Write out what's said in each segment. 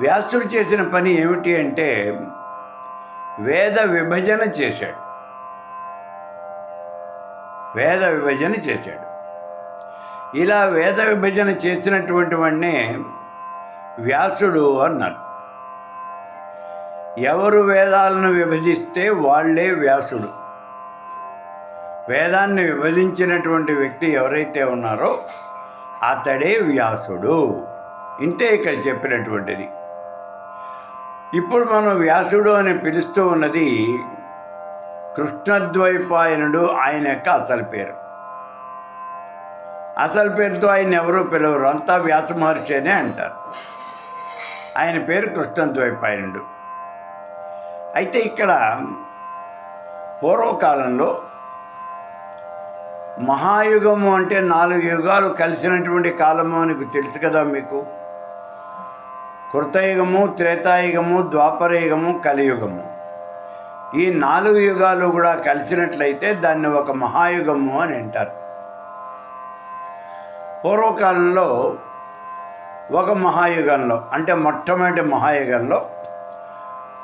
వ్యాసుడు చేసిన పని ఏమిటి అంటే వేద విభజన చేశాడు. వేద విభజన చేశాడు. ఇలా వేద విభజన చేసినటువంటి వాడినే వ్యాసుడు అన్నారు. ఎవరు వేదాలను విభజిస్తే వాళ్ళే వ్యాసుడు. వేదాన్ని విభజించినటువంటి వ్యక్తి ఎవరైతే ఉన్నారో అతడే వ్యాసుడు. ఇంతే ఇక్కడ చెప్పినటువంటిది. ఇప్పుడు మనం వ్యాసుడు అని పిలుస్తూ ఉన్నది కృష్ణద్వైపాయనుడు ఆయన యొక్క అసలు పేరు. అసలు పేరుతో ఆయన ఎవరూ పిలవరు అంతా వ్యాస మహర్షి అనే అంటారు. ఆయన పేరు కృష్ణద్వైపాయనుడు. అయితే ఇక్కడ పూర్వకాలంలో మహాయుగము అంటే నాలుగు యుగాలు కలిసినటువంటి కాలము అని తెలుసు కదా మీకు? కృతయుగము త్రేతాయుగము ద్వాపరయుగము కలియుగము. ఈ నాలుగు యుగాలు కూడా కలిసినట్లయితే దాన్ని ఒక మహాయుగము అని అంటారు. పూర్వకాలంలో ఒక మహాయుగంలో అంటే మొట్టమొదటి మహాయుగంలో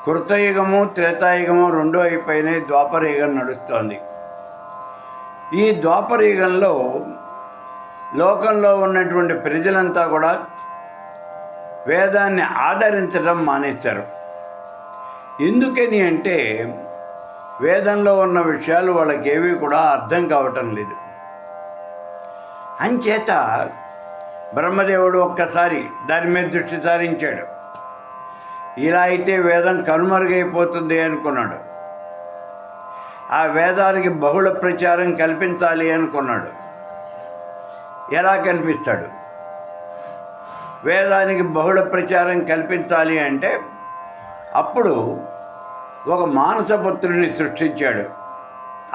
కృతయుగము త్రేతాయుగము రెండు అయిపోయినాయి ద్వాపరయుగం నడుస్తోంది. ఈ ద్వాపరయుగంలో లోకంలో ఉన్నటువంటి ప్రజలంతా కూడా వేదాన్ని ఆదరించడం మానేశారు. ఎందుకని అంటే వేదంలో ఉన్న విషయాలు వాళ్ళకి ఏవి కూడా అర్థం కావటం లేదు. అంచేత బ్రహ్మదేవుడు ఒక్కసారి దాని మీద దృష్టి సారించాడు. ఇలా అయితే వేదం కనుమరుగైపోతుంది అనుకున్నాడు. ఆ వేదాలకి బహుళ ప్రచారం కల్పించాలి అనుకున్నాడు. ఎలా కనిపిస్తాడు వేదానికి బహుళ ప్రచారం కల్పించాలి అంటే అప్పుడు ఒక మానసపుత్రుని సృష్టించాడు.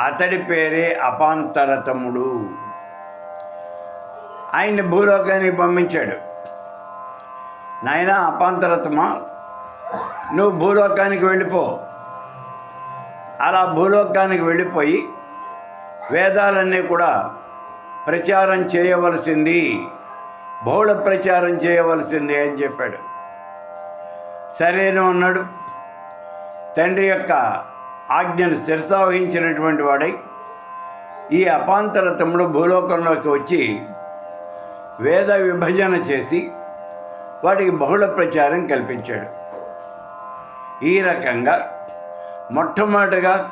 అతడి పేరే అపాంతరతముడు ఆయన్ని భూలోకానికి పంపించాడు. నాయన అపాంతరతమా? నువ్వు భూలోకానికి వెళ్ళిపో. అలా భూలోకానికి వెళ్ళిపోయి వేదాలన్నీ కూడా ప్రచారం చేయవలసింది. బహుళ ప్రచారం చేయవలసింది అని చెప్పాడు. సరేనే ఉన్నాడు. తండ్రి యొక్క ఆజ్ఞను శిరసావహించినటువంటి వాడై ఈ అపాంతర తమ్ముడు భూలోకంలోకి వచ్చి వేద విభజన చేసి వాటికి బహుళ ప్రచారం కల్పించాడు. ఈ రకంగా మొట్టమొదటిగా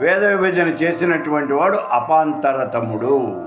వేద విభజన చేసినటువంటి వాడు అపాంతరతముడు